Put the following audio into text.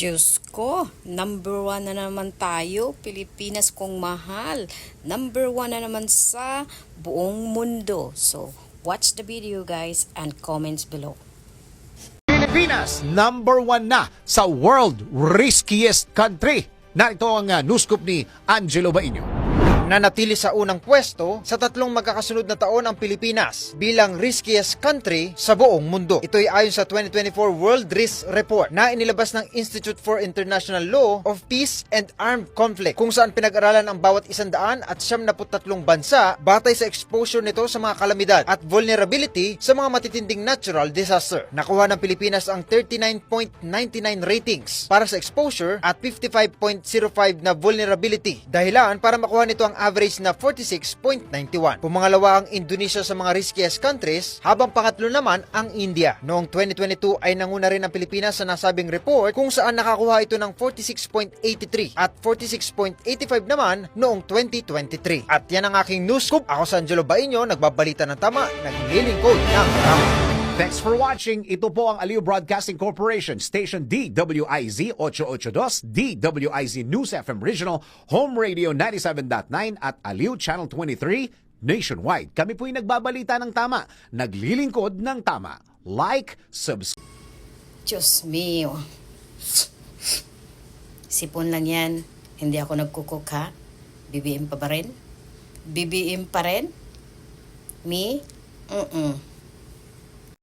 Diyos ko, number one na naman tayo. Pilipinas kong mahal. Number one na naman sa buong mundo. So, watch the video guys and comments below. Pilipinas, number one na sa world riskiest country. Na ito ang uh, news ni Angelo Bainyo. Nanatili sa unang pwesto sa tatlong magkakasunod na taon ang Pilipinas bilang riskiest country sa buong mundo. Ito ay ayon sa 2024 World Risk Report na inilabas ng Institute for International Law of Peace and Armed Conflict kung saan pinag-aralan ang bawat isandaan at siyam na tatlong bansa batay sa exposure nito sa mga kalamidad at vulnerability sa mga matitinding natural disaster. Nakuha ng Pilipinas ang 39.99 ratings para sa exposure at 55.05 na vulnerability. Dahilan para makuha nito ang average na 46.91. Pumangalawa ang Indonesia sa mga riskiest countries, habang pangatlo naman ang India. Noong 2022 ay nanguna rin ang Pilipinas sa nasabing report kung saan nakakuha ito ng 46.83 at 46.85 naman noong 2023. At yan ang aking news scoop. Ako sa Angelo Bainyo, nagbabalita ng tama, naglilingkod ng tama. Thanks for watching. Ito po ang Aliw Broadcasting Corporation, Station DWIZ 882, DWIZ News FM Regional, Home Radio 97.9 at Aliw Channel 23 nationwide. Kami po'y nagbabalita ng tama, naglilingkod ng tama. Like, subscribe. Diyos mio. Sipon lang yan. Hindi ako nagkukuk ha. BBM pa ba rin? BBM pa rin? Me? Mm-mm.